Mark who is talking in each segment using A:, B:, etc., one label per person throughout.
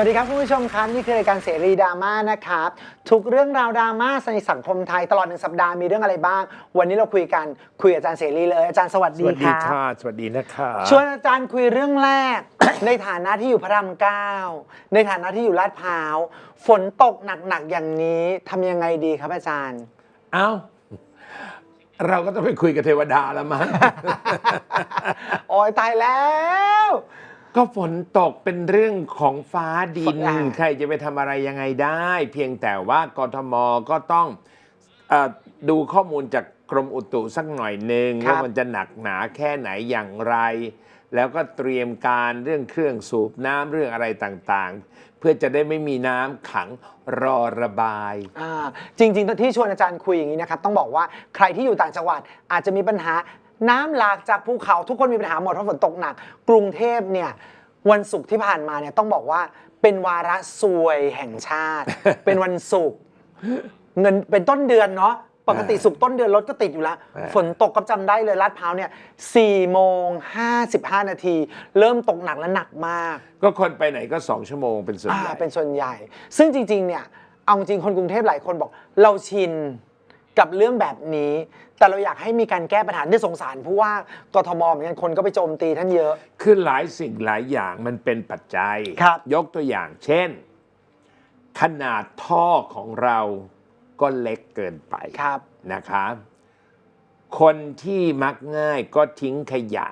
A: วัสดีครับคุณผู้ชมครับนี่คือรายการเสรีดราม่านะครับทุกเรื่องราวดราม่าในสังคมไทยตลอดหนึ่งสัปดาห์มีเรื่องอะไรบ้าง วันนี้เราคุยกันคุยกับอาจารย์เสรีเลยอาจารย์สวัส
B: ส
A: ดี
B: วัส
A: ค
B: ดี
A: รับ
B: ค่ะสวัสดีนะคะ
A: ชวนอาจารย์คุยเรื่องแรก ในฐานะที่อยู่พระรามเก้าในฐานะที่อยู่ลาดพร้าวฝนตกหนักๆอย่างนี้ทำยังไงดีครับอาจารย์
B: เอ้าเราก็ต้องไปคุยกับเทวดาแล้วมั้ง
A: โอ้ยตายแล้ว
B: ก็ฝนตกเป็นเรื่องของฟ้าดิ
A: ฝ
B: น
A: นอะ
B: ใครจะไปทำอะไรยังไงได้ เพียงแต่ว่ากทมก็ต้องเออดูข้อมูลจากกรมอุตุสักหน่อยหนึ่งว่ามันจะหนักหนาแค่ไหนอย่างไร แล้วก็เตรียมการเรื่องเครื่องสูบน้ำเรื่องอะไรต่างๆ เพื่อจะได้ไม่มีน้ำขังรอระบาย
A: อ่าจริงๆที่ชวนอาจารย์คุยอย่างนี้นะครับต้องบอกว่าใครที่อยู่ต่างจังหวัดอาจจะมีปัญหา น้ำหลากจากภูเขาทุกคนมีปัญหาหมดเพราะฝนตกหนัก กรุงเทพเนี่ยวันศุกร์ที่ผ่านมาเนี่ยต้องบอกว่าเป็นวาระซวยแห่งชาติ เป็นวันศุกร์เงินเป็นต้นเดือนเนาะปกติศุกร์ต้นเดือนรถก็ติดอยู่แล้ว
B: อ่า
A: ฝนตกก็จำได้เลยลาดพร้าวเนี่ย4โมง55นาที เริ่มตกหนักและหนักมาก
B: ก็คนไปไหนก็สองชั่วโมงเป็นส่วน
A: อ่า
B: ใหญ่
A: เป็นส่วนใหญ่ ซึ่งจริง ๆ เนี่ย เอาจริงคนกรุงเทพหลายคนบอกเราชิน กับเรื่องแบบนี้ แต่เราอยากให้มีการแก้ปัญหาด้วยสงสารผู้ว่ากทมเหมือนกันคนก็ไปโจมตีท่านเยอะ
B: คือหลายสิ่งหลายอย่างมันเป็นปัจจัย
A: ครับ
B: ยกตัวอย่างเช่น ขนาดท่อของเราก็เล็กเกินไป
A: ครับ
B: นะคะคนที่มักง่ายก็ทิ้งขยะ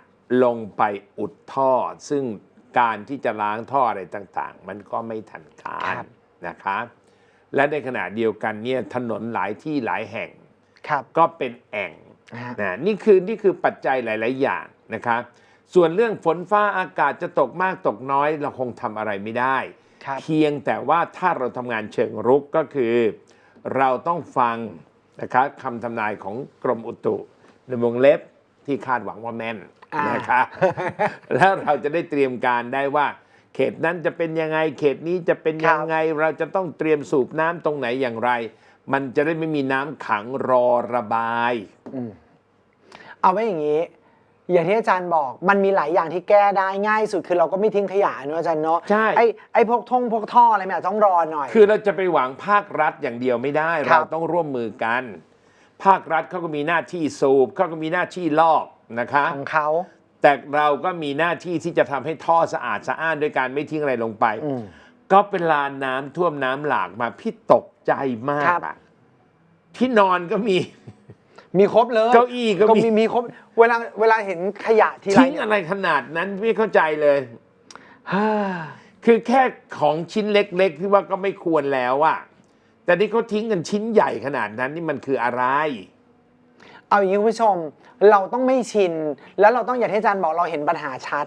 B: ลงไปอุดท่อ ซึ่งการที่จะล้างท่ออะไรต่างๆ มันก็ไม่ทันกา
A: ค
B: ร
A: รับ
B: นะคะ และในขณะเดียวกันเนี่ยถนนหลายที่หลายแห่ง
A: ครับ
B: ก็เป็นแอ่ง
A: นะฮะ
B: นะนี่คือนี่คือปัจจัยหลาย ๆ อย่างนะครับส่วนเรื่องฝนฟ้าอากาศจะตกมากตกน้อยเราคงทำอะไรไม่ได้
A: ครับ
B: เพียงแต่ว่าถ้าเราทำงานเชิงรุกก็คือ เราต้องฟังนะครับคำทำนายของกรมอุตุในวงเล็บที่คาดหวังว่าแม่น
A: อ่าน
B: นะคะแล้วเราจะได้เตรียมการได้ว่า เขตนั้นจะเป็นยังไง เขตนี้จะเป็นยังไง เราจะต้องเตรียมสูบน้ำตรงไหนอย่างไร มันจะได้ไม่มีน้ำขังรอระบาย
A: เอาไว้อย่างนี้ อย่างที่อาจารย์บอกมันมีหลายอย่างที่แก้ได้ง่ายสุดคือเราก็ไม่ทิ้งขยะเนอะอาจารย์เนาะ
B: ใช่
A: ไอ้ไอ้พวกท่งพวกท่ออะไรมันอาจจะต้องรอหน่อย
B: คือเราจะไปหวังภาครัฐอย่างเดียวไม่ได้
A: ครับ
B: เราต้องร่วมมือกัน ภาครัฐเขาก็มีหน้าที่สูบเขาก็มีหน้าที่ลอกนะคะ
A: ของเขา
B: แต่เราก็มีหน้าที่ที่จะทำให้ท่อสะอาดสะอ้านด้วยการไม่ทิ้งอะไรลงไป
A: อืม
B: ก็เป็นลานน้ำท่วมน้ำหลากมาพี่ตกใจมาก
A: ครับ
B: อะที่นอนก็มี
A: มีครบเลย
B: เก้าอี้ก็มี
A: มีมีครบ เวลาเวลาเห็นขยะทีไร
B: ทิ้ง
A: เนี่ย
B: อะไรขนาดนั้นไม่เข้าใจเลย
A: ฮ่า
B: คือแค่ของชิ้นเล็กๆที่ว่าก็ไม่ควรแล้วอะแต่ที่เขาทิ้งกันชิ้นใหญ่ขนาดนั้นนี่มันคืออะไร
A: เอาอย่างนี้คุณผู้ชม เราต้องไม่ชิน แล้วเราต้องอย่างที่อาจารย์บอกเราเห็นปัญหาชัด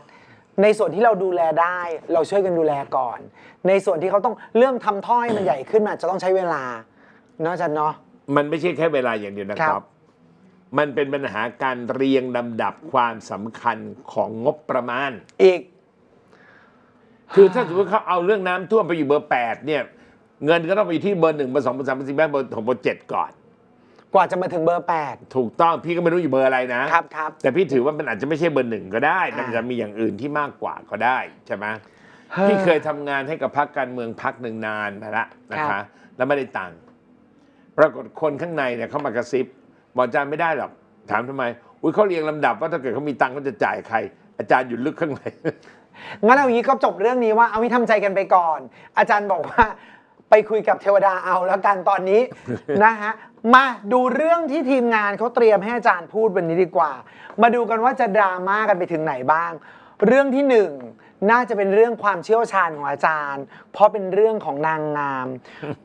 A: ในส่วนที่เราดูแลได้ เราช่วยกันดูแลก่อน ในส่วนที่เขาต้องเรื่องทำท่อให้มันใหญ่ขึ้นมันอาจจะต้องใช้เวลาเนาะอาจารย์เนาะ
B: มันไม่ใช่แค่เวลาอย่างเดียวนะค
A: ครั
B: รับ
A: บ
B: มันเป็นปัญหาการเรียงลำดับความสำคัญของงบประมาณ
A: อีก
B: คือถ้าสมมติเขาเอาเรื่องน้ำท่วมไปอยู่เบอร์แปดเนี่ย เงินก็ต้องไปอยู่ที่เบอร์หนึ่งเบอร์สองเบอร์สามเบอร์สี่เบอร์เบอร์ของเบอร์เจ็ดก่อน
A: กว่าจะมาถึงเบอร์
B: ถูกต้องพี่ก็ไม่รู้อยู่เบอร์อะไรนะ
A: 8ครับครับ
B: แต่พี่ถือว่ามันอาจจะไม่ใช่เบอร์หนึ่งก็ได้
A: อ่ามั
B: มันจะมีอย่างอื่นที่มากกว่าก็ได้ใช่ไหม
A: เฮ้อ
B: พี่เคยทำงานให้กับพรรคการเมืองพรรคหนึ่งนานมาละนะ
A: ครั
B: คะ
A: บ
B: แล้วไม่ได้ตังค์ปรากฏคนข้างในเนี่ยเขามากระซิบบอกอาจารย์ไม่ได้หรอกถามทำไมอุ้ยเขาเรียงลำดับว่าถ้าเกิดเขามีตังค์เขาจะจ่ายใคร อาจารย์อยู่ลึกข้างใน
A: งั้นเอาอย่างนี้ก็จบเรื่องนี้ว่าเอาวิทำใจกันไปก่อน อาจารย์บอกว่า ไปคุยกับเทวดาเอาแล้วกันตอนนี้ นะฮะมาดูเรื่องที่ทีมงานเขาเตรียมให้อาจารย์พูดวันนี้ดีกว่า มาดูกันว่าจะดราม่ากันไปถึงไหนบ้าง เรื่องที่หนึ่งน่าจะเป็นเรื่องความเชี่ยวชาญของอาจารย์ เพราะเป็นเรื่องของนางงาม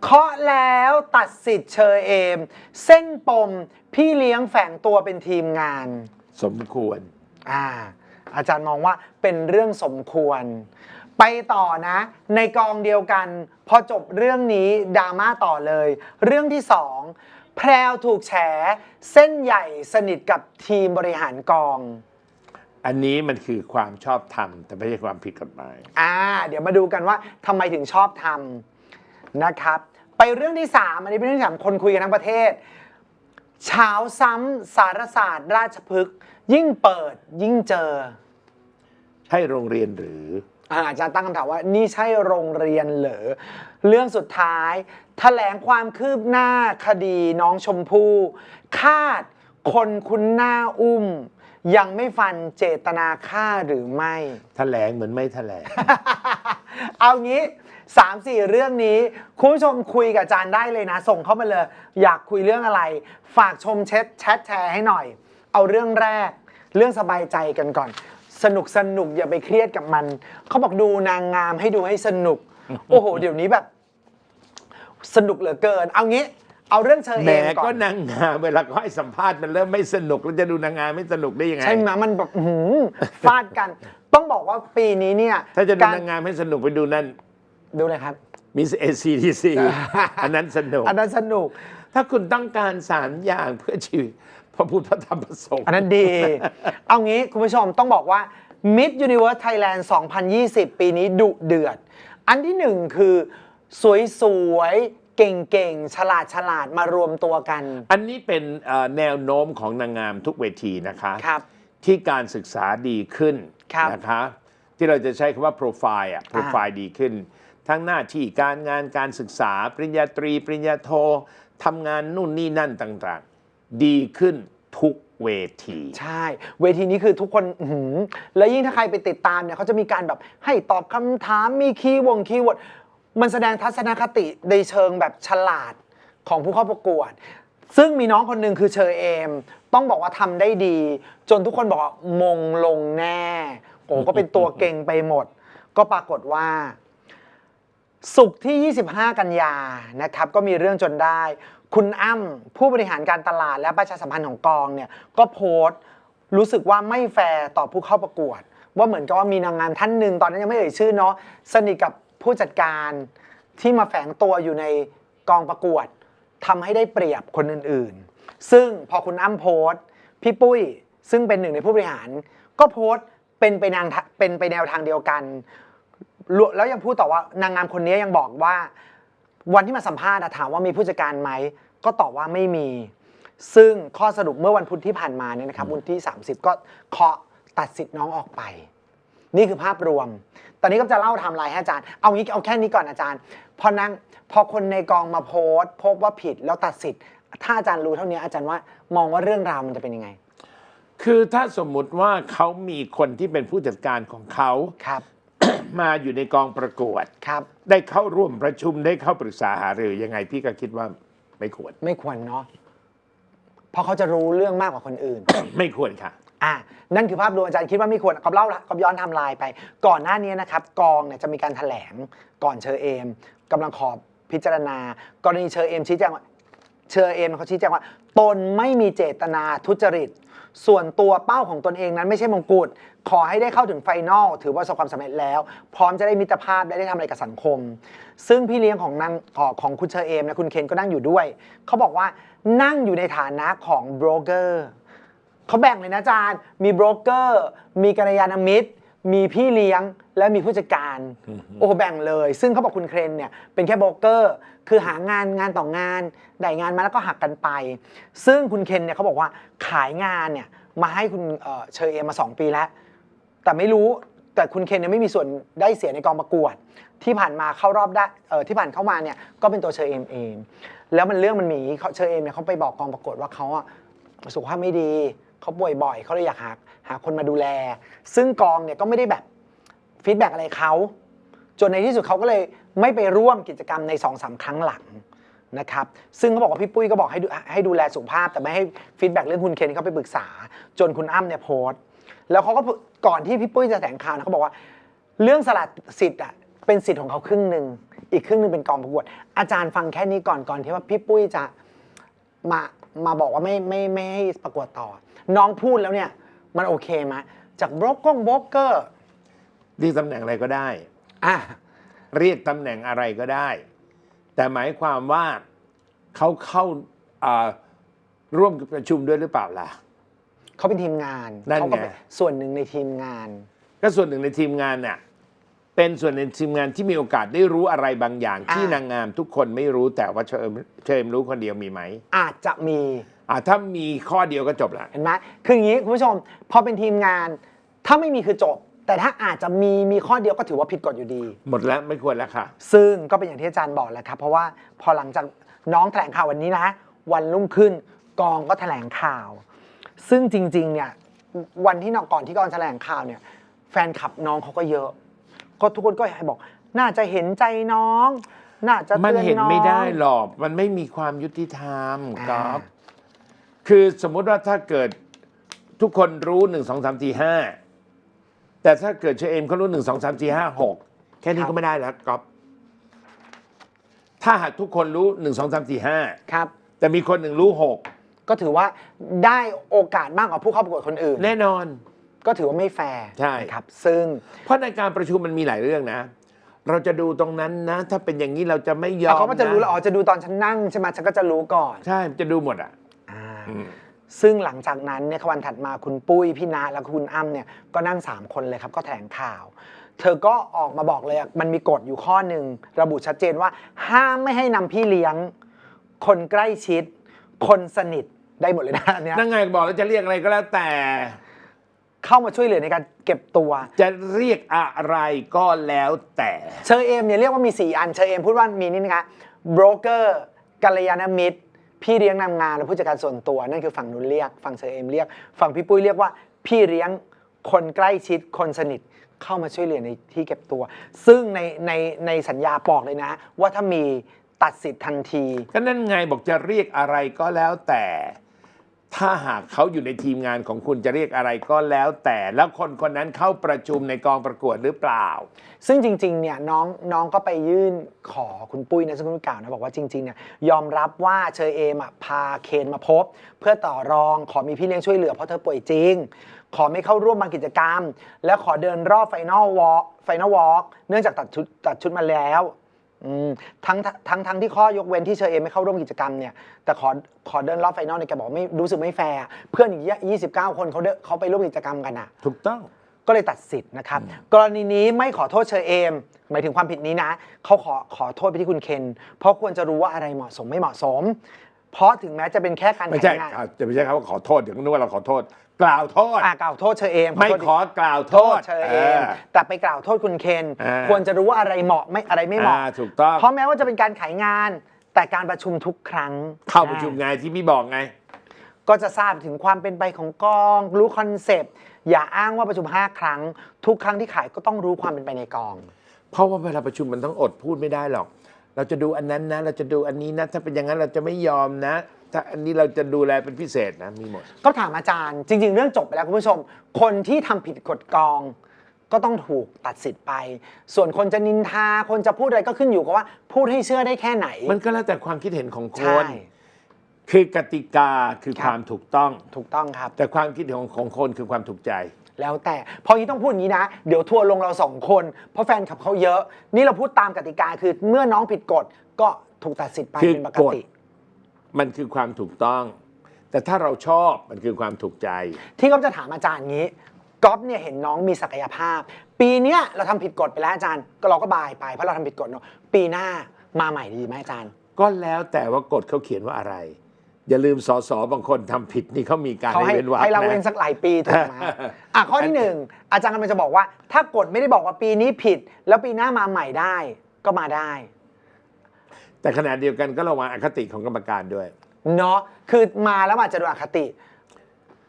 A: เคาะแล้วตัดสิทธิ์เชอเอม เส้นปม พี่เลี้ยงแฝงตัวเป็นทีมงาน
B: สมควร
A: อ่า อาจารย์มองว่าเป็นเรื่องสมควร ไปต่อนะ ในกองเดียวกัน พอจบเรื่องนี้ดราม่าต่อเลย เรื่องที่สองแพรวถูกแฉ เส้นใหญ่สนิทกับทีมบริหารกอง
B: อันนี้มันคือความชอบธรรม แต่ไม่ใช่ความผิดกฎหมาย
A: อ่า เดี๋ยวมาดูกันว่าทำไมถึงชอบทำนะครับ ไปเรื่องที่สามอันนี้เป็นเรื่องที่สามคนคุยกันทั้งประเทศ เช้าซ้ำสารศาสตร์ราชพฤกษ์ยิ่งเปิดยิ่งเจอ
B: ใช่โรงเรียนหรือ
A: อ่าอาจารย์ตั้งคำถามว่านี่ใช่โรงเรียนเหรอเรื่องสุดท้ายแถลงความคืบหน้าคดีน้องชมพู่คาดคนคุ้นหน้าอุ้ม ยังไม่ฟันเจตนาฆ่าหรือไม่
B: แถลงเหมือนไม่แถลง
A: เอางี้สามสี่เรื่องนี้ คุณผู้ชมคุยกับอาจารย์ได้เลยนะ ส่งเข้ามาเลย อยากคุยเรื่องอะไร ฝากชมแชทแชทแชร์ให้หน่อย เอาเรื่องแรก เรื่องสบายใจกันก่อน สนุกสนุกอย่าไปเครียดกับมัน เขาบอกดูนางงามให้ดูให้สนุก โอ้โห เดี๋ยวนี้แบบ สนุกเหลือเกิน เอางี้ เอาเรื่องเชอ
B: แหม
A: เอมก่
B: ก็
A: อน
B: นางงามเวลาเขาให้สัมภาษณ์มันเริ่มไม่สนุกแล้วจะดูนางงามไม่สนุกได้ยังไง
A: ใช่ไหมมันแบบอื้อหือฟาดกัน ต้องบอกว่าปีนี้เนี่ย
B: ถ้าจะดู
A: การ
B: นางงามให้สนุกไปดูนั่น
A: ดูเลยครับ
B: มิสเอซีทีซีอันนั้นสนุก
A: อันนั้นสนุก
B: ถ้าคุณต้องการสามอย่างเพื่อชีวิต พระพุทธพระธรรมพระสงฆ์
A: อันนั้นดี เอางี้คุณผู้ชมต้องบอกว่า Mid Universe Thailand 2020 ปีนี้ดุเดือด อันที่หนึ่งคือสวยๆเก่งๆ ฉลาดฉลาดๆมารวมตัวกัน
B: อันนี้เป็นเอ่อแนวโน้มของนางงามทุกเวทีนะคะ
A: ครับ
B: ที่การศึกษาดีขึ้น
A: ครับ
B: นะคะ ที่เราจะใช้คำว่าโปรไฟล์อะโปรไฟล์ดีขึ้น ทั้งหน้าที่การงานการศึกษา ปริญญาตรี ปริญญาโททำงานนู่นนี่นั่นต่างๆ ดีขึ้นทุกเวที
A: ใช่ เวทีนี้คือทุกคนอื้อหือแล้วยิ่งถ้าใครไปติดตามเนี่ยเขาจะมีการแบบให้ตอบคำถามมีคีย์วงคีย์เวิร์ดมันแสดงทัศนคติในเชิงแบบฉลาดของผู้เข้าประกวด ซึ่งมีน้องคนหนึ่งคือเชอเอม ต้องบอกว่าทำได้ดี จนทุกคนบอกว่ามงลงแน่ โอ้ก็เป็นตัวเก่งไปหมด ก็ปรากฏว่า สุกร์ที่ 25 กันยานะครับ ก็มีเรื่องจนได้ คุณอ้ำผู้บริหารการตลาดและประชาสัมพันธ์ของกองเนี่ยก็โพสต์รู้สึกว่าไม่แฟร์ต่อผู้เข้าประกวด ว่าเหมือนกับว่ามีนางงามท่านหนึ่งตอนนั้นยังไม่เอ่ยชื่อเนาะสนิทกับผู้จัดการที่มาแฝงตัวอยู่ในกองประกวดทำให้ได้เปรียบคนอื่นๆ ซึ่งพอคุณอ้ำโพสต์พี่ปุ้ยซึ่งเป็นหนึ่งในผู้บริหาร ก็โพสต์เป็นไปนางเป็นไปแนวทางเดียวกัน แล้วยังพูดต่อว่านางงามคนนี้ยังบอกว่าวันที่มาสัมภาษณ์ถามว่ามีผู้จัดการไหม ก็ตอบว่าไม่มี ซึ่งข้อสรุปเมื่อวันพุธที่ผ่านมาเนี่ยนะครับวันที่ 30 ก็เคาะตัดสิทธิ์น้องออกไป นี่คือภาพรวม ตอนนี้ก็จะเล่าไทม์ไลน์ให้อาจารย์ เอางี้เอาแค่นี้ก่อนอาจารย์ พอนั่งพอคนในกองมาโพสต์ พบว่าผิดแล้วตัดสิทธิ์ ถ้าอาจารย์รู้เท่านี้อาจารย์ว่ามองว่าเรื่องราวมันจะเป็นยังไง
B: คือถ้าสมมุติว่าเขามีคนที่เป็นผู้จัดการของเขา
A: ครับ
B: มาอยู่ในกองประกวด
A: ครับ
B: ได้เข้าร่วมประชุมได้เข้าปรึกษาหารือยังไงพี่ก็คิดว่า ไม่ควร
A: ไม่ควรเนาะเพราะเขาจะรู้เรื่องมากกว่าคนอื่น
B: ไม่ควรค่ะ
A: อะนั่นคือภาพรวมอาจารย์คิดว่าไม่ควรกอบเล่าละกอบย้อนไทำลายไป ก่อนหน้านี้นะครับ กองเนี่ยจะมีการแถลงก่อนเชอเอมกำลังขอพิจารณากรณีเชอเอมชี้แจงว่าเชอเอมเขาชี้แจงว่า ตนไม่มีเจตนาทุจริต ส่วนตัวเป้าของตนเองนั้นไม่ใช่มงกุฎขอให้ได้เข้าถึงไฟนอลถือว่าประสบความสำเร็จแล้ว พร้อมจะได้มิตรภาพและได้ทำอะไรกับสังคม ซึ่งพี่เลี้ยงของนางเอ่อของคุณเชอเอมและคุณเคนก็นั่งอยู่ด้วย เขาบอกว่านั่งอยู่ในฐานะของโบรกเกอร์เขาแบ่งเลยนะอาจารย์ มีโบรกเกอร์มีกัลยาณมิตร มีพี่เลี้ยง และมีผู้จัดการ โอ้โหแบ่งเลย ซึ่งเขาบอกคุณเครนเนี่ยเป็นแค่โบรกเกอร์ คือหางานงานต่องาน ได้งานมาแล้วก็หักกันไป ซึ่งคุณเคนเนี่ยเขาบอกว่าขายงานเนี่ยมาให้คุณเอ่อเชอเอมมา2ปีแล้ว แต่ไม่รู้แต่คุณเคนเนี่ยไม่มีส่วนได้เสียในกองประกวด ที่ผ่านมาเข้ารอบได้เออที่ผ่านเข้ามาเนี่ยก็เป็นตัวเชอเอมเอง แล้วมันเรื่องมันมีเขาเชอเอมเนี่ยเขาไปบอกกองประกวดว่าเขาอะสุขภาพไม่ดีเขาป่วยบ่อยเขาเลยอยากหาหาคนมาดูแล ซึ่งกองเนี่ยก็ไม่ได้แบบ ฟีดแบ็กอะไรเขา จนในที่สุดเขาก็เลยไม่ไปร่วมกิจกรรมใน2อสาครั้งหลังนะครับซึ่งเขาบอกว่าพี่ปุ้ยก็บอกให้ดูให้ดูแลสุขภาพ แต่ไม่ให้ฟีดแบ็กเรื่องคุณเคนเขาไปปรึกษา จนคุณอ้ำเนี่ยโพสต์ แล้วเขาก็ก่อนที่พี่ปุ้ยจะแถลงข่าวนะเขาบอกว่า เรื่องสลัดสิทธิ์อะเป็นสิทธิ์ของเขาครึ่งหนึ่งอีกครึ่งหนึ่งเป็นกองประกวด อาจารย์ฟังแค่นี้ก่อนก่อนที่ว่าพี่ปุ้ยจะมามาบอกว่าไม่ไม่ไม่ให้ประกวดต่อ น้องพูดแล้วเนี่ยมันโอเคไหมจากบล็อกกงบล็อกเกอร์
B: เรียกตำแหน่งอะไรก็ได้
A: อะ
B: เรียกตำแหน่งอะไรก็ได้ แต่หมายความว่าเขาเข้าอ่าร่วมประชุมด้วยหรือเปล่าล่ะ
A: เขาเป็นทีมงาน
B: นั่นไง
A: เขาก็เป็นส่วนหนึ่งในทีมงาน
B: ก็ส่วนหนึ่งในทีมงานน่ะเป็นส่วนหนึ่งในทีมงานที่มีโอกาสได้รู้อะไรบางอย่าง ที่
A: อ่าน
B: นางงามทุกคนไม่รู้แต่ว่าเชิญเชิญรู้คนเดียวมีไหม
A: อาจจะมี
B: อ่าถ้ามีข้อเดียวก็จบละ
A: เห็นไหมคืออย่างนี้คุณผู้ชม พอเป็นทีมงาน ถ้าไม่มีคือจบ แต่ถ้าอาจจะมีมีข้อเดียวก็ถือว่าผิดกฎอยู่ดี
B: หมดแล้วไม่ควรแล้วค่ะ
A: ซึ่งก็เป็นอย่างที่อาจารย์บอกแหละครับ เพราะว่าพอหลังจากน้องแถลงข่าววันนี้นะ วันรุ่งขึ้นกองก็แถลงข่าว ซึ่งจริง ๆ เนี่ย วันที่นอกก่อนที่กองแถลงข่าวเนี่ย แฟนคลับน้องเขาก็เยอะ ก็ทุกคนก็ให้บอก น่าจะเห็นใจน้อง น่าจะ
B: มัน
A: เตือน
B: เห็น
A: น้อง
B: ไม่ได้หรอก มันไม่มีความยุติธรรม
A: อ่า
B: ก๊อฟคือสมมุติว่าถ้าเกิดทุกคนรู้หนึ่งสองสามสี่ห้า แต่ถ้าเกิดเชอเอมเขารู้หนึ่งสองสามสี่ห้าหกแค่นี้ก็ไม่ได้แล้วก๊อฟถ้าหากทุกคนรู้หนึ่งสองสามสี่ห้า
A: ครับ
B: แต่มีคนหนึ่งรู้หก
A: ก็ถือว่าได้โอกาสมากกว่าผู้เข้าประกวดคนอื่น
B: แน่นอน
A: ก็ถือว่าไม่แฟร์
B: ใช่
A: นะครับ ซึ่ง
B: เพราะในการประชุมมันมีหลายเรื่องนะ เราจะดูตรงนั้นนะ ถ้าเป็นอย่างนี้เราจะไม่ยอม
A: เขาก็จะรู้แล้ว
B: น
A: อ๋อจะดูตอนฉันนั่งใช่ไหมฉันก็จะรู้ก่อน
B: ใช่จะดูหมดอะ
A: อ่า
B: อืม
A: ซึ่งหลังจากนั้นเนี่ยวันถัดมาคุณปุ้ยพี่นาและคุณอ้ำเนี่ยก็นั่ง 3 คนเลยครับก็แถลงข่าว เธอก็ออกมาบอกเลยอะมันมีกฎอยู่ข้อหนึ่งระบุชัดเจนว่า ห้ามไม่ให้นำพี่เลี้ยง คนใกล้ชิด คนสนิทได้หมดเลยนะอันเนี้ย
B: นั่งไงบอกแล้วจะเรียกอะไรก็แล้วแต่
A: เข้ามาช่วยเหลือในการเก็บตัว
B: จะเรียกอะไรก็แล้วแต่
A: เชอเอมเนี่ยเรียกว่ามี 4 อันเชอเอมพูดว่ามีนี่นะคะโบรกเกอร์กัลยาณมิตร พี่เลี้ยงนำงานและผู้จัดการส่วนตัวนั่นคือฝั่งนู้นเรียก ฝั่งเชอเอมเรียก ฝั่งพี่ปุ้ยเรียกว่า พี่เลี้ยงคนใกล้ชิดคนสนิทเข้ามาช่วยเหลือในที่เก็บตัว ซึ่งในในในสัญญาบอกเลยนะ ว่าถ้ามีตัดสิทธิ์ทันที
B: ก็นั่นไงบอกจะเรียกอะไรก็แล้วแต่ ถ้าหากเขาอยู่ในทีมงานของคุณจะเรียกอะไรก็แล้วแต่แล้วคนคนนั้นเข้าประชุมในกองประกวดหรือเปล่า
A: ซึ่งจริงๆ เนี่ยน้องน้องก็ไปยื่นขอคุณปุ้ยนะซึ่งคุณกล่าวนะบอกว่าจริงๆ เนี่ยยอมรับว่าเชอเอมอะพาเคนมาพบ เพื่อต่อรองขอมีพี่เลี้ยงช่วยเหลือเพราะเธอป่วยจริง ขอไม่เข้าร่วมบางกิจกรรม และขอเดินรอบไฟนอลวอล์กไฟนอลวอล์กเนื่องจากตัดชุดตัดชุดมาแล้ว ทั้งทั้งทั้งที่ข้อยกเว้นที่เชอเอมไม่เข้าร่วมกิจกรรมเนี่ยแต่ขอขอเดินรอบไฟนอลเนี่ยแกบอกไม่รู้สึกไม่แฟร์เพื่อนอีก29คนเขาเดินเขาไปร่วมกิจกรรมกันอะ
B: ถูกต้อง
A: ก็เลยตัดสิทธิ์นะครับ กรณีนี้ไม่ขอโทษเชอเอม หมายถึงความผิดนี้นะ เขาขอขอโทษไปที่คุณเคน เพราะควรจะรู้ว่าอะไรเหมาะสมไม่เหมาะสม เพราะถึงแม้จะเป็นแค่การ
B: ไม่ใช่
A: แข่งงาน
B: อะจะไม่ใช่คำว่าขอโทษเดี๋ยวก็นึกว่าเราขอโทษ กล่าวโทษ
A: อ่ากล่าวโทษเชอเอม
B: ไม่
A: โทษ
B: ขอกล่าวโท
A: โทษ
B: ษ
A: เชอเอมแต่ไปกล่าวโทษคุณเคน
B: อ่า
A: ควรจะรู้ว่าอะไรเหมาะไม่อะไรไม่เหมาะ
B: อ่าถูกต้อง
A: เพราะแม้ว่าจะเป็นการขายงาน แต่การประชุมทุกครั้ง
B: เข้าประชุมไงที่พี่บอกไง
A: ก็จะทราบถึงความเป็นไปของกอง รู้คอนเซปต์อย่าอ้างว่าประชุม 5 ครั้ง ทุกครั้งที่ขายก็ต้องรู้ความเป็นไปในกอง
B: เพราะว่าเวลาประชุมมันต้องอดพูดไม่ได้หรอก เราจะดูอันนั้นนะ เราจะดูอันนี้นะ ถ้าเป็นอย่างนั้นเราจะไม่ยอมนะ ถ้าอันนี้เราจะดูแลเป็นพิเศษนะมีหมด
A: ก็ถามอาจารย์ จริง ๆ เรื่องจบไปแล้วคุณผู้ชม คนที่ทำผิดกฎกอง ก็ต้องถูกตัดสิทธิ์ไป ส่วนคนจะนินทา คนจะพูดอะไรก็ขึ้นอยู่กับว่า พูดให้เชื่อได้แค่ไหน
B: มันก็แล้วแต่ความคิดเห็นของค
A: ใช่
B: น คือกติกาคือ
A: ครับ
B: ความถูกต้อง
A: ถูกต้องครับ
B: แต่ความคิดเห็นของของคนคือความถูกใจ
A: แล้วแต่เพราะนี้ต้องพูดอย่างนี้นะ เดี๋ยวทัวร์ลงเราสองคน เพราะแฟนคลับเขาเยอะ นี่เราพูดตามกติกาคือเมื่อน้องผิดกฎก็ถูกตัดสิทธิ์ไป
B: คือ
A: เป็นปก
B: กฎ
A: ติ
B: มันคือความถูกต้อง แต่ถ้าเราชอบมันคือความถูกใจ
A: ที่ก๊อฟจะถามอาจารย์งี้ก๊อฟเนี่ยเห็นน้องมีศักยภาพ ปีเนี้ยเราทำผิดกฎไปแล้วอาจารย์ ก็เราก็บายไปเพราะเราทำผิดกฎเนาะปีหน้ามาใหม่ดีไหมอาจารย์
B: ก็แล้วแต่ว่ากฎเขาเขียนว่าอะไร อย่าลืมสสบางคนทำผิดนี่เขามีการ
A: เขา
B: ให้
A: ให้
B: เว้นวรรค
A: ให้เราเว้น
B: นะ
A: สักหลายปีถูกไหมอะข้อที่หนึ่งอาจารย์กำลังจะบอกว่า ถ้ากฎไม่ได้บอกว่าปีนี้ผิด แล้วปีหน้ามาใหม่ได้ก็มาได้
B: แต่ขณะเดียวกันก็ระวังอคติของกรรมการด้วย
A: เนาะคือมาแล้วอาจจะโดนอคติ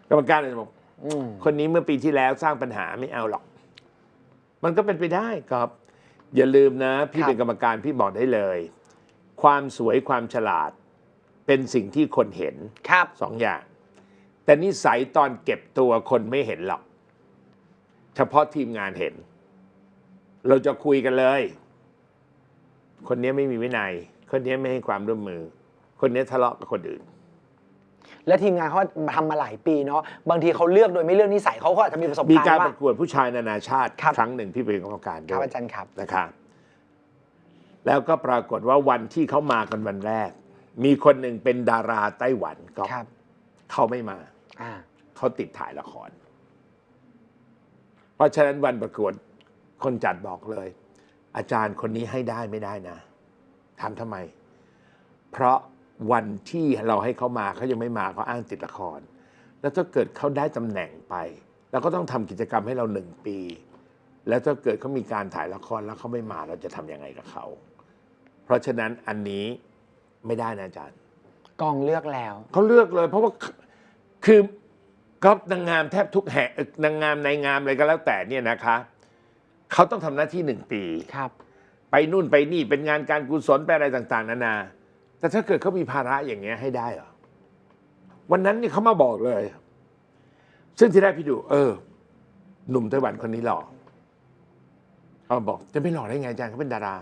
B: กรรมการอาจจะบอก
A: อืม
B: คนนี้เมื่อปีที่แล้วสร้างปัญหาไม่เอาหรอก มันก็เป็นไปได้ครับ อย่าลืมนะ พี่
A: ครับ
B: เป็นกรรมการพี่บอกได้เลย ความสวยความฉลาด เป็นสิ่งที่คนเห็น
A: ครับ
B: สองอย่าง แต่นิสัยตอนเก็บตัวคนไม่เห็นหรอก เฉพาะทีมงานเห็น เราจะคุยกันเลย คนนี้ไม่มีวินัย คนนี้ไม่ให้ความร่วมมือ คนนี้ทะเลาะกับคนอื่น
A: และทีมงานเขาทำมาหลายปีเนาะบางทีเขาเลือกโดยไม่เลือกนิสัยเขาก็อาจจะมีประสบ
B: มี
A: การ
B: การ
A: ณ์
B: ป
A: ว่า
B: ระกวดผู้ชายนานาชาติ
A: ครับ
B: ครั้งหนึ่งพี่เป็นกรรมการ
A: ค
B: ด้
A: รับ
B: วย
A: อาจารย์ครับ
B: นะครับแล้วก็ปรากฏว่าวันที่เขามากันวันแรก มีคนหนึ่งเป็นดาราไต้หวันก็
A: ครับ
B: เขาไม่มา
A: อ่า
B: เขาติดถ่ายละคร เพราะฉะนั้นวันประกวดคนจัดบอกเลย อาจารย์คนนี้ให้ได้ไม่ได้นะถามทำไม เพราะวันที่เราให้เขามาเขายังไม่มาเขาอ้างติดละคร แล้วถ้าเกิดเขาได้ตำแหน่งไปเราก็ต้องทำกิจกรรมให้เราหนึ่งปี แล้วถ้าเกิดเขามีการถ่ายละครแล้วเขาไม่มาเราจะทำยังไงกับเขา เพราะฉะนั้นอันนี้ ไม่ได้นะอาจารย์
A: กองเลือกแล้ว
B: เขาเลือกเลย เพราะว่าคือก็นางงามแทบทุกแห่งเอ่อนางงามในงามอะไรก็แล้วแต่เนี่ยนะคะ เขาต้องทำหน้าที่หนึ่งปี
A: ครับ
B: ไปนู่นไปนี่เป็นงานการกุศลไปอะไรต่าง ๆ นานา แต่ถ้าเกิดเขามีภาระอย่างเงี้ยให้ได้เหรอ วันนั้นนี่เขามาบอกเลย ซึ่งที่แรกพี่ดู เออ หนุ่มไต้หวันคนนี้หล่อเขาบอกจะไม่หล่อได้ไงอาจารย์เขาเป็นดารา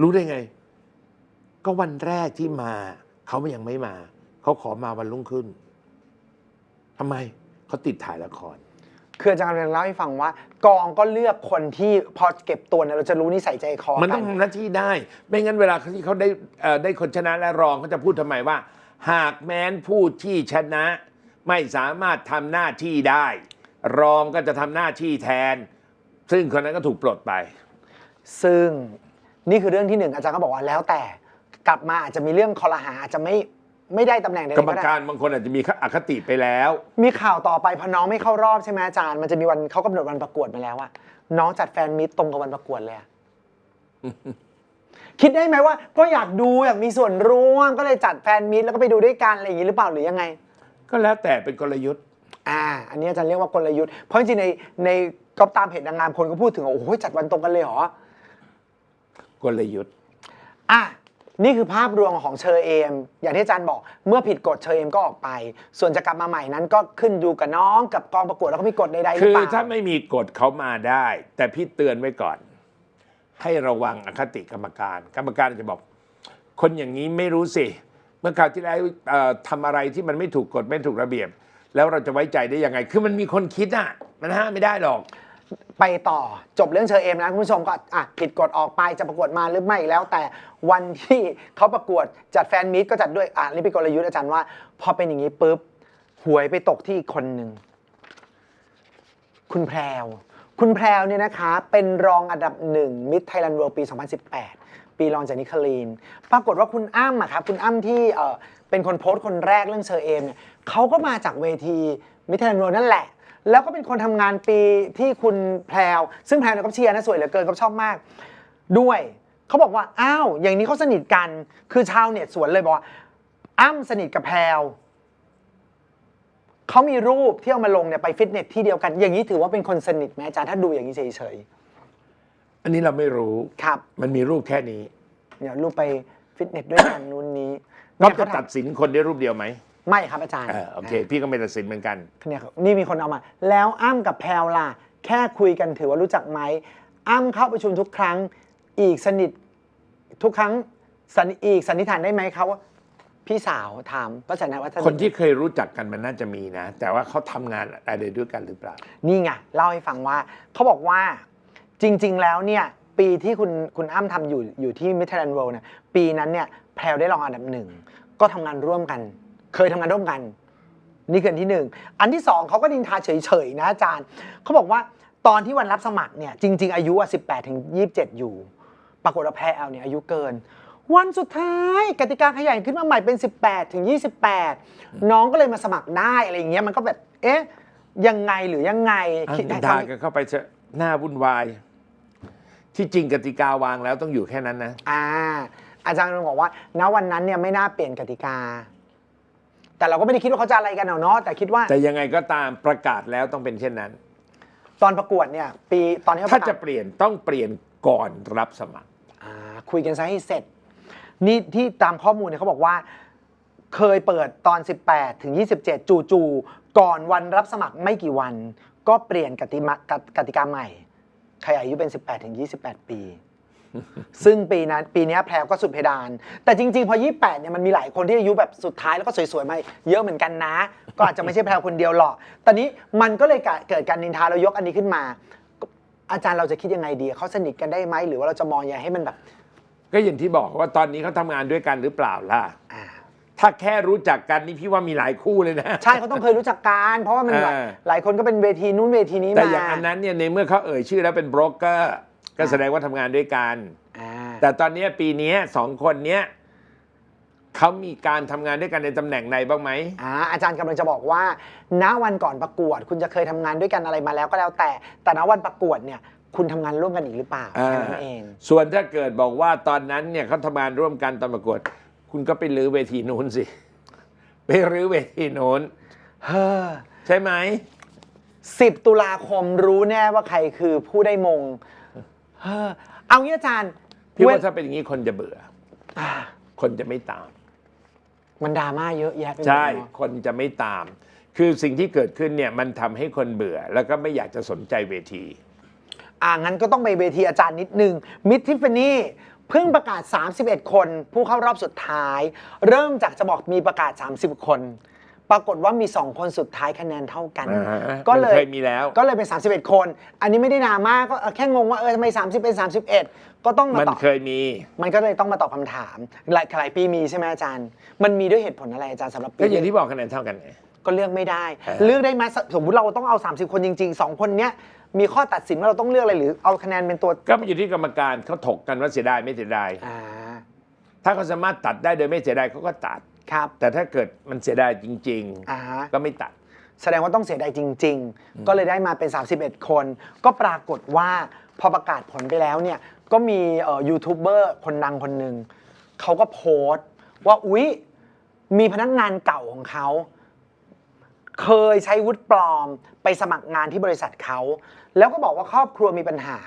B: รู้ได้ไง ก็วันแรกที่มา เขายังไม่มา เขาขอมาวันรุ่งขึ้นทำไมเขาติดถ่ายละคร
A: คืออาจารย์กำลังเล่าให้ฟังว่า กองก็เลือกคนที่พอเก็บตัวเนี่ยเราจะรู้นิสัยใจคอ
B: มันต้อง
A: กั
B: ทำหน้าที่ได้ ไม่งั้นเวลาที่เขาได้เอ่อได้คนชนะและรองเขาจะพูดทำไมว่า หากแม้นผู้ที่ชนะ ไม่สามารถทำหน้าที่ได้ รองก็จะทำหน้าที่แทน ซึ่งคนนั้นก็ถูกปลดไป
A: ซึ่งนี่คือเรื่องที่หนึ่งอาจารย์ก็บอกว่าแล้วแต่ กลับมาอาจจะมีเรื่องคอรหาอาจจะไม่ไม่ได้ตำแหน่งใดๆ
B: กรรม
A: ก็ได้
B: การบางคนอาจจะมีอคติไปแล้ว
A: มีข่าวต่อไปพอน้องไม่เข้ารอบใช่ไหมอาจารย์มันจะมีวันเขากำหนดวันประกวดมาแล้วอะน้องจัดแฟนมิตตรงกับวันประกวดเลยอะ คิดได้ไหมว่าก็อยากดูอยากมีส่วนร่วมก็เลยจัดแฟนมิตแล้วก็ไปดูด้วยกันอะไรอย่างนี้หรือเปล่าหรือยังไง
B: ก็แล้วแต่เป็นกลยุทธ์
A: อ่า อันนี้อาจารย์เรียกว่ากลยุทธ์เพราะจริงๆในในก็ตามเพจนางงามคนก็พูดถึงว่าโอ้โหจัดวันตรงกันเลยเหรอ
B: กลยุทธ์
A: อะ นี่คือภาพรวมของเชอเอม อย่างที่อาจารย์บอก เมื่อผิดกฎเชอเอมก็ออกไป ส่วนจะกลับมาใหม่นั้นก็ขึ้นอยู่กับน้องกับกองประกวดแล้วก็มีกฎใดๆหรื
B: คืออ
A: เปล่า
B: ถ้าไม่มีกฎเขามาได้ แต่พี่เตือนไว้ก่อน ให้ระวังอคติกรรมการ กรรมการจะบอก คนอย่างนี้ไม่รู้สิ เมื่อคราวที่แล้วเอ่อทำอะไรที่มันไม่ถูกกฎไม่ถูกระเบียบ แล้วเราจะไว้ใจได้ยังไง คือมันมีคนคิดอะ มันห้ามไม่ได้หรอก
A: ไปต่อจบเรื่องเชอเอมนะคุณผู้ชมก็อะผิดกฎออกไปจะประกวดมาหรือไม่แล้ว แต่วันที่เขาประกวดจัดแฟนมิตก็จัดด้วยอะนี่เป็นกลยุทธ์อาจารย์ว่า พอเป็นอย่างนี้ปุ๊บหวยไปตกที่คนหนึ่งคุณแพรว คุณแพรวเนี่ยนะคะ เป็นรองอันดับหนึ่งมิ d ไทยแลนด์ r ว d ปี 2018 ปีรองจากนิคลีน ปรากฏว่าคุณอ้ำอะครับคุณอ้ำที่เออเป็นคนโพสต์คนแรกเรื่องเชอเอมเนี่ยเขาก็มาจากเวทีมิ d ไทยแลนด์ r ว d นั่นแหละ แล้วก็เป็นคนทำงานปีที่คุณแพรว ซึ่งแพรวเนี่ยก็เชียร์นะสวยเหลือเกินก็ชอบมาก ด้วยเขาบอกว่าอ้าวอย่างนี้เขาสนิทกัน คือชาวเน็ตสวนเลยบอกว่าอ้ำสนิทกับแพรวเขามีรูปที่เอามาลงเนี่ยไปฟิตเนสที่เดียวกัน อย่างนี้ถือว่าเป็นคนสนิทไหมอาจารย์ถ้าดูอย่างนี้เฉย
B: อันนี้เราไม่รู้
A: ๆครับ
B: มันมีรูปแค่นี้
A: เนี่ยรูปไปฟิตเนสด้วยกันนู้นนี้
B: ก็
A: เนี่ย
B: จะ
A: เขา
B: ตัด
A: ทำ
B: สินคนด้วยรูปเดียวไหม
A: ไม่ครับอาจารย์
B: เออโอเค พี่ก็ไม่ตัดสินเหมือนกัน
A: เนี่ยครับนี่มีคนเอามา แล้วอ้ำกับแพรวล่ะ แค่คุยกันถือว่ารู้จักไหมอ้ำเข้าประชุมทุกครั้ง อีกสนิททุกครั้งสันอีกสันนิษฐานได้ไหมครับว่า พี่สาวถามก็สันนิษฐานว่าสนิท
B: คนที่เคยรู้จักกันมันน่าจะมีนะ แต่ว่าเขาทำงานอะไรด้วยกันหรือเปล่า
A: นี่ไงเล่าให้ฟังว่าเขาบอกว่าจริง ๆ แล้วเนี่ย ปีที่คุณคุณอ้ำทำอยู่อยู่ที่มิท h แลนด์ r ว d เนี่ยปีนั้นเนี่ยแพรวได้รองอันดับหนึ่งก็ทำงานร่วมกัน เคยทำงานร่วมกัน นี่คืออันที่หนึ่งอันที่สองเขาก็ดินทาเฉยๆนะอาจารย์เขาบอกว่าตอนที่วันรับสมัครเนี่ยจริง ๆ อายุอะ18ถึง27อยู่ ปรากฏว่าแพรวเนี่ยอายุเกิน วันสุดท้ายกติกาขยายขึ้นมาใหม่เป็น 18 ถึง 28 น้องก็เลยมาสมัครได้อะไรอย่างเงี้ยมันก็แบบเอ๊ะยังไงหรือยังไง
B: อะ
A: คิดได้
B: ด่า
A: ทำ
B: กันเข้าไปเถอะหน้าวุ่นวาย ที่จริงกติกาวางแล้วต้องอยู่แค่นั้นนะ
A: อ่าอาจารย์บอกว่า ณวันนั้นเนี่ยไม่น่าเปลี่ยนกติกา แต่เราก็ไม่ได้คิดว่าเขาจะอะไรกันหรอกเนาะแต่คิดว่า
B: แต่ยังไงก็ตามประกาศแล้วต้องเป็นเช่นนั้น
A: ตอนประกวดเนี่ย ปีตอนที่เขาป
B: ถ้า
A: ระกา
B: จะ
A: ศ
B: เปลี่ยนต้องเปลี่ยนก่อนรับสมัคร
A: อ่าคุยกันซะให้เสร็จ นี่ที่ตามข้อมูลเนี่ยเขาบอกว่า เคยเปิดตอน 18 ถึง 27 จู่ๆก่อนวันรับสมัครไม่กี่วัน ก็เปลี่ยนกติมากติกติกาใหม่ขยายอายุเป็น 18 ถึง 28 ปี ซึ่งปีนั้นปีเนี้ยแพรวก็สุดเพดาน แต่จริง ๆ พอ 28เนี่ยมันมีหลายคนที่อายุแบบสุดท้ายแล้วก็สวยๆมาเยอะเหมือนกันนะ ก็อาจจะไม่ใช่แพรวคนเดียวหรอก ตอนนี้มันก็เลยเกิดการนินทาเรายกอันนี้ขึ้นมา อาจารย์เราจะคิดยังไงดีเขาสนิทกันได้ไหมหรือว่าเราจะมองยังไงให้มันแบบ
B: ก็อย่างที่บอกว่าตอนนี้เขาทำงานด้วยกันหรือเปล่าล่ะ
A: อ่า
B: ถ้าแค่รู้จักกันนี่พี่ว่ามีหลายคู่เลยนะ
A: ใช่เขาต้องเคยรู้จักกันเพราะว่ามันแบบ
B: เออ
A: หลายคนก็เป็นเวทีนู้นเวทีนี้
B: แต่
A: มา
B: อย่างอันนั้นเนี่ยในเมื่อเขาเอ่ยชื่อแล้วเป็นโบรกเกอร์ ก็แสดงว่าทำงานด้วยกัน
A: อ่า
B: แต่ตอนเนี้ยปีเนี้ยสองคนเนี้ยเขามีการทำงานด้วยกันในตำแหน่งไหนบ้างไหม
A: อ่าอาจารย์กำลังจะบอกว่าณวันก่อนประกวด คุณจะเคยทำงานด้วยกันอะไรมาแล้วก็แล้วแต่ แต่ณวันประกวดเนี่ย คุณทำงานร่วมกันอีกหรือเปล่า
B: อ่า
A: แค่นั้นเอง
B: ส่วนถ้าเกิดบอกว่าตอนนั้นเนี่ยเขาทำงานร่วมกันตอนประกวด คุณก็ไปรื้อเวทีนู้นสิ ไปรื้อเวทีนู้น
A: เฮ้อ
B: ใช่ไหม
A: สิบตุลาคมรู้แน่ว่าใครคือผู้ได้มง เฮ้อเอางี้อาจารย์
B: พี่
A: เว้
B: ว่านถ้าเป็นอย่างนี้คนจะเบื่อ
A: อ่า
B: คนจะไม่ตาม
A: มันดราม่าเยอะแยะไปหมด
B: ใช่
A: เนอะ
B: คนจะไม่ตาม คือสิ่งที่เกิดขึ้นเนี่ยมันทำให้คนเบื่อ แล้วก็ไม่อยากจะสนใจเวที
A: อ่างั้นก็ต้องไปเวทีอาจารย์นิดนึงมิททิฟานี่เพิ่งประกาศ 31 คน ผู้เข้ารอบสุดท้าย เริ่มจากจะบอกมีประกาศ 30 คน ปรากฏว่ามี 2 คนสุดท้ายคะแนนเท่ากัน
B: อ่าฮะ
A: ก็เลย
B: มันเคยมีแล้ว
A: ก็เลยเป็น 31 คน อันนี้ไม่ได้ดราม่าก็เออแค่งงว่าเออทำไม30 เป็น 31 ก็ต้องมา
B: มัน
A: ตอบ
B: เคยมี
A: มันก็เลยต้องมาตอบคำถามหลายหลายปีมีใช่ไหมอาจารย์ มันมีด้วยเหตุผลอะไรอาจารย์สำหรับปี
B: ก็อย่าง
A: นี้
B: ที่บอกคะแนนเท่ากันไง
A: ก็เลือกไม่ได้
B: เออ
A: เลือกได้ไหมสสมมติเราต้องเอา 30 คนจริง ๆ 2 คนเนี้ยมีข้อตัดสินว่าเราต้องเลือกอะไรหรือเอาคะแนนเป็นตัว
B: ก็อยู่ที่กรรมการเขาถกกันว่าเสียดายไม่เสียดาย
A: อ่า
B: ถ้าเขาสามารถตัดได้โดยไม่เสียดายเขาก็ตัด
A: ครับ
B: แต่ถ้าเกิดมันเสียดายจริง
A: อ่า
B: ๆก็ไม่ตัด
A: แสดงว่าต้องเสียดายจริง ๆ ก็เลยได้มาเป็น 31 คน ก็ปรากฏว่าพอประกาศผลไปแล้วเนี่ย ก็มีเอ่อยูทูบเบอร์คนดังคนหนึ่ง เขาก็โพสต์ ว่า อุ๊ย มีพนักงานเก่าของเขา เคยใช้วุฒิปลอมไปสมัครงานที่บริษัทเขา แล้วก็บอกว่าครอบครัวมีปัญหา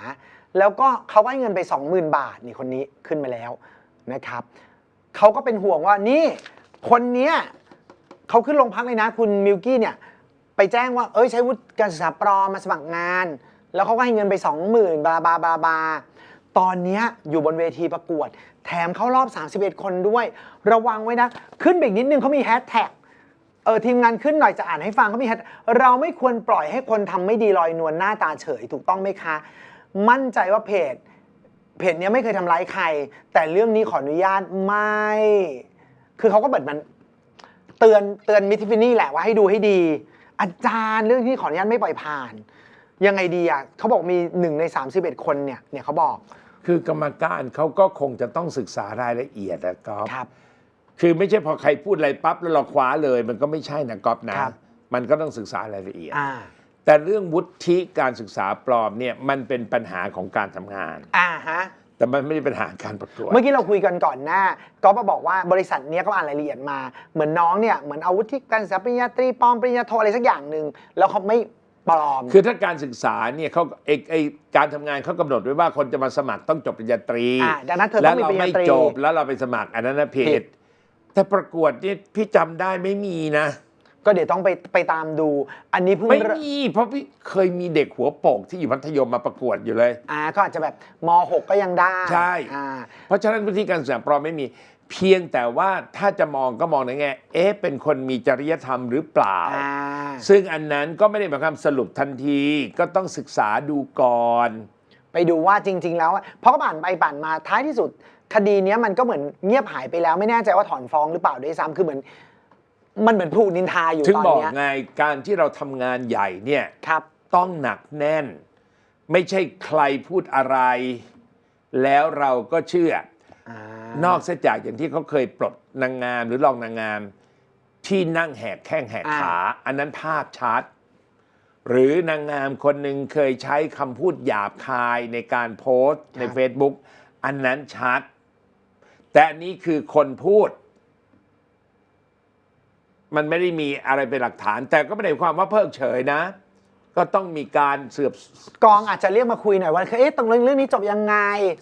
A: แล้วก็เขาก็ให้เงินไป 20,000 บาท นี่คนนี้ขึ้นมาแล้วนะครับ เขาก็เป็นห่วงว่านี่ คนเนี้ยเขาขึ้นโรงพักเลยนะ คุณมิวกี้เนี่ย ไปแจ้งว่าเอ้ยใช้วุฒิการศึกษาปลอมมาสมัครงาน แล้วเขาก็ให้เงินไป 20,000บาบาบาบาตอนเนี้ยอยู่บนเวทีประกวด แถมเข้ารอบ 31 คนด้วย ระวังไว้นะ ขึ้นไปอีกนิดนึงเขามีแฮชแท็กเออทีมงานขึ้นหน่อยจะอ่านให้ฟังเขามีแฮชเราไม่ควรปล่อยให้คนทำไม่ดีลอยนวลหน้าตาเฉยถูกต้องไหมคะ มั่นใจว่าเพจ เพจเนี้ยไม่เคยทำร้ายใคร แต่เรื่องนี้ขออนุญาตไม่ คือเขาก็แบบมันเตือนเตือนมิทิฟินี่แหละว่าให้ดูให้ดี อาจารย์เรื่องที่ขออนุญาตไม่ปล่อยผ่าน ยังไงดีอะเขาบอกมีหนึ่งใน 31 คนเนี่ยเนี่ยเขาบอก
B: คือกรรมการเขาก็คงจะต้องศึกษารายละเอียดนะก๊อฟ
A: ครับ
B: คือไม่ใช่พอใครพูดอะไรปั๊บแล้วเราคว้าเลย มันก็ไม่ใช่นะก๊อฟนะ
A: ครับ
B: มันก็ต้องศึกษารายละเอียด
A: อ่า
B: แต่เรื่องวุฒิการศึกษาปลอมเนี่ยมันเป็นปัญหาของการทำงาน
A: อ่าฮะ
B: แต่มันไม่ได้ปัญหาการประกวด
A: เมื่อกี้เราคุยกันก่อนหน้าก็มาบอกว่าบริษัทเนี้ยก็อ่านรายละเอียดมา เหมือนน้องเนี่ยเหมือนเอาวุฒิการศึกษาปริญญาตรีปลอมปริญญาโทอะไรสักอย่างหนึ่งแล้วเขาไม่ปลอม
B: คือถ้าการศึกษาเนี่ยเขาไอไอการทำงานเขากำหนดไว้ว่าคนจะมาสมัครต้องจบปริญญาตรี
A: อ่าดังนั้นเธอต้
B: แล้
A: อ
B: ว
A: งมี
B: เรา
A: ปริญ
B: ไม่
A: ญาตรี
B: จบแล้วเราไปสมัครอันนั้นนะผิ
A: ผิ
B: ด
A: ด
B: แต่ประกวดนี่พี่จำได้ไม่มีนะ
A: ก็เดี๋ยวต้องไปไปตามดู อันนี้เพิ่ง
B: ไม่
A: เริ่
B: มีเพราะพี่เคยมีเด็กหัวโปกที่อยู่มัธยมมาประกวดอยู่เลย
A: อ่าก็อาจจะแบบม .6 ก็ยังได้
B: ใช่
A: อ่า
B: เพราะฉะนั้นวิธีการศึกษาปลอมไม่มี เพียงแต่ว่าถ้าจะมองก็มองในแง่เอ๊ะเป็นคนมีจริยธรรมหรือเปล่า
A: อ่า
B: ซึ่งอันนั้นก็ไม่ได้หมายความสรุปทันทีก็ต้องศึกษาดูก่อน
A: ไปดูว่าจริง ๆ แล้วอะเพราะก็ผ่านไปผ่านมาท้ายที่สุด คดีเนี้ยมันก็เหมือนเงียบหายไปแล้วไม่แน่ใจว่าถอนฟ้องหรือเปล่าด้วยซ้ำคือเหมือน มันเหมือนผูกนินทาอยู่
B: ถึง
A: ตอน
B: บอก
A: เนี้ย
B: ไงการที่เราทำงานใหญ่เนี่ย
A: ครับ
B: ต้องหนักแน่น ไม่ใช่ใครพูดอะไร แล้วเราก็เชื่อ
A: อ่า
B: นอกเสียจากอย่างที่เขาเคยปลดนางงามหรือรองนางงาม ที่นั่งแหกแข้งแหกขา อันนั้นภาพชัด หรือนางงามคนหนึ่งเคยใช้คำพูดหยาบคายในการโพสต์ใน Facebook อันนั้นชัด แต่อันนี้คือคนพูด มันไม่ได้มีอะไรเป็นหลักฐาน แต่ก็ไม่ได้หมายความว่าเพิกเฉยนะ ก็ต้องมีการเสืบ
A: กองอาจจะเรียกมาคุยหน่อยว่าคือเอ๊ะตรงเรื่องนี้จบยังไง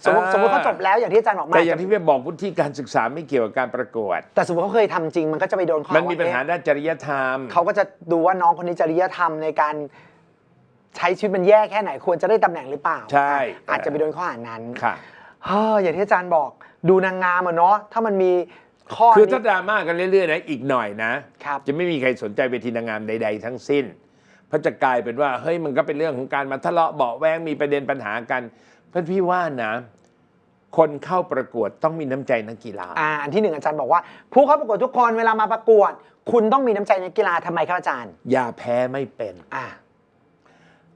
A: สมมติ
B: อ่า
A: สมมติเขาจบแล้วอย่างที่อาจารย์บอกมา
B: แต่อย่างที่พี่บอกวุฒิการศึกษาไม่เกี่ยวกับการประกวด
A: แต่สมมติเขาเคยทำจริงมันก็จะไปโดนข้อ
B: มันมีปัญหา
A: ว่าเอ๊ะ
B: ด้านจริยธรรม
A: เขาก็จะดูว่าน้องคนนี้จริยธรรมในการใช้ชีวิตมันแย่แค่ไหนควรจะได้ตำแหน่งหรือเปล่า
B: ใช่
A: อาจจะไปโดนข้อหานั้น
B: ค่ะ
A: เฮ้ออย่างที่อาจารย์บอกดูนางงามอะเนาะถ้ามันมี ข้อ
B: คือ
A: นี้
B: ถ้าดราม่ากันเรื่อยๆนะอีกหน่อยนะ
A: ครับ
B: จะไม่มีใครสนใจเวทีนางงามใด ๆ ทั้งสิ้นเพราะจะกลายเป็นว่าเฮ้ยมันก็เป็นเรื่องของการมาทะเลาะเบาะแวงมีประเด็นปัญหากันเพราะพี่ว่านะ คนเข้าประกวดต้องมีน้ำใจนักกีฬา
A: อ่าอันที่หนึ่งอาจารย์บอกว่า ผู้เข้าประกวดทุกคนเวลามาประกวด คุณต้องมีน้ำใจในกีฬาทำไมครับอาจารย์
B: อย่าแพ้ไม่เป็น
A: อ่า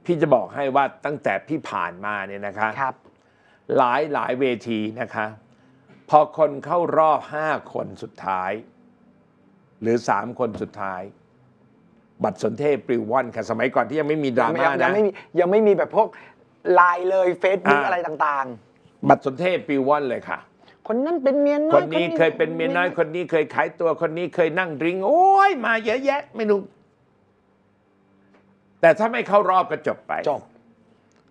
B: พี่จะบอกให้ว่าตั้งแต่พี่ผ่านมาเนี่ยนะคะ
A: ครับ
B: หลายหลายเวทีนะคะ พอคนเข้ารอบห้าคนสุดท้าย หรือสามคนสุดท้าย บัตรสนเทศปลิวว่อนค่ะสมัยก่อนที่ยังไม่มีดรา
A: ยัง
B: ม่า
A: ยั
B: นะ
A: งไม่มียังไม่มีแบบพวกไลน์เลยเฟซบุ๊ก
B: อ่า
A: อะไรต่าง
B: บัตรสนเทศปิวว่อนเลยค่ะ
A: ๆ คนนั้นเป็นเมียน้อย
B: คนนี้เคยเป็นเมียน้อยคนนี้เคยขายตัวคนนี้เคยนั่งดริงก์โอ้ยมาเยอะแยะ ไม่รู้ แต่ถ้าไม่เข้ารอบก็จบไป
A: จบ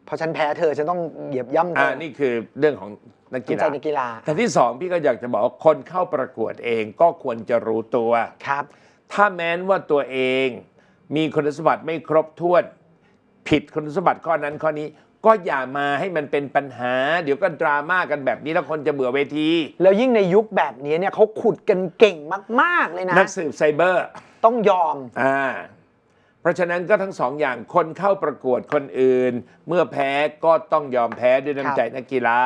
A: เพราะฉันแพ้เธอฉันต้องเหยียบย่ำเธ
B: อ่า
A: อ
B: นี่คือเรื่องของ นักกี
A: น้ำใจ
B: ฬา
A: นักกีฬา
B: แต่ที่สองพี่ก็อยากจะบอกว่าคนเข้าประกวดเองก็ควรจะรู้ตัว
A: ครับ
B: ถ้าแม้นว่าตัวเองมีคุณสมบัติไม่ครบถ้วน ผิดคุณสมบัติข้อนั้นข้อนี้ ก็อย่ามาให้มันเป็นปัญหา เดี๋ยวก็ดราม่ากันแบบนี้แล้วคนจะเบื่อเวที
A: แล้วยิ่งในยุคแบบนี้เนี่ยเขาขุดกันเก่งมากๆเลยนะ
B: นักสืบไซเบอร์
A: ต้องยอม
B: อ่าเพราะฉะนั้นก็ทั้งสองอย่างคนเข้าประกวดคนอื่น เมื่อแพ้ก็ต้องยอมแพ้ด้วยน้ำใจนักกีฬา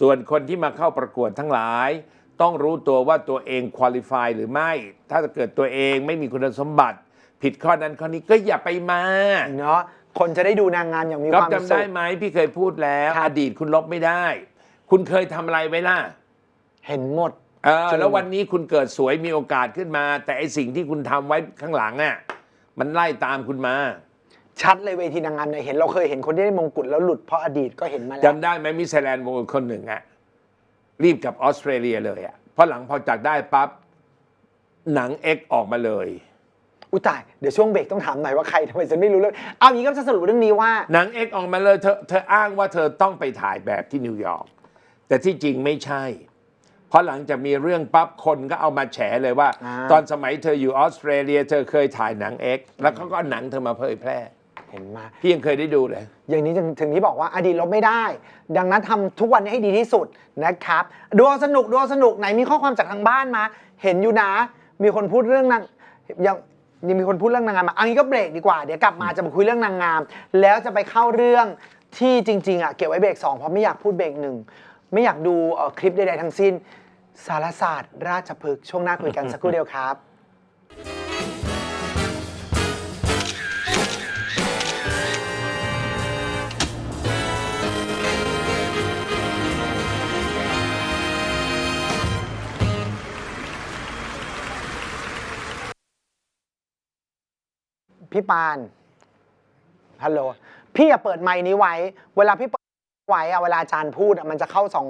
B: ส่วนคนที่มาเข้าประกวดทั้งหลาย ต้องรู้ตัวว่าตัวเองคุริฟายหรือไม่ ถ้าเกิดตัวเองไม่มีคุณสมบัติ ผิดข้อนั้นข้อนี้ก็อย่าไปมา
A: เนาะคนจะได้ดูนางงามอย่างมี
B: ก็
A: ความ
B: จำ
A: สุ
B: ได้
A: ข
B: ไหมพี่เคยพูดแล้ว
A: ครับ
B: อดีตคุณลบไม่ได้ คุณเคยทำอะไรไว้ล่ะ
A: เห็นหมด
B: เออ
A: จริง
B: แล้ววันนี้คุณเกิดสวยมีโอกาสขึ้นมา แต่ไอสิ่งที่คุณทำไว้ข้างหลังอะมันไล่ตามคุณมา
A: ชัดเลยเวทีนางงามเนี่ยเห็นเราเคยเห็นคนที่ได้มงกุฎแล้วหลุดเพราะอดีตก็เห็นมาแล้ว
B: จำได้ไหมมิสไซแลนด์วงคนหนึ่งอะรีบกลับออสเตรเลียเลยอะเพราะหลังพอจากได้ปั๊บหนังเอ็กออกมาเลย
A: อุยตาย เดี๋ยวช่วงเบรกต้องถามหน่อยว่าใครทำไมฉันไม่รู้เรื่องเอาอย่างนี้ก็จะสรุปเรื่องนี้ว่า
B: หนังเอ็กออกมาเลยเธอเธออ้างว่าเธอต้องไปถ่ายแบบที่นิวยอร์กแต่ที่จริงไม่ใช่ เพราะหลังจากมีเรื่องปั๊บคนก็เอามาแฉเลยว่า
A: อ่า
B: ตอนสมัยเธออยู่ออสเตรเลีย เธอเคยถ่ายหนังเอ็กแล้วเขาก็เอาหนังเธอมาเผยแพร่
A: เห็นมา
B: พี่ยังเคยได้ดูเลย
A: อย่างนี้ถึงถึงที่บอกว่าอดีตลบไม่ได้ ดังนั้นทำทุกวันนี้ให้ดีที่สุดนะครับดูเอาสนุกดูเอาสนุกไหนมีข้อความจากทางบ้านมา เห็นอยู่นะ มีคนพูดเรื่องนางยังยังมีคนพูดเรื่องนางงามมาอันนี้ก็เบรกดีกว่าเดี๋ยวกลับมาจะมาคุยเรื่องนางงาม แล้วจะไปเข้าเรื่องที่จริงๆอะเก็บไว้เบรกสองเพราะไม่อยากพูดเบรกหนึ่งไม่อยากดูเอ่อคลิปใดๆทั้งสิ้น สารศาสตร์ ราชพฤกษ์ช่วงหน้าคุยกันสักครู่เดียวครับ พี่ปานฮัลโหลพี่อย่าเปิดไมค์นี้ไว้ เวลาพี่เปิดไว้อะเวลาอาจารย์พูดอะมันจะเข้าสอง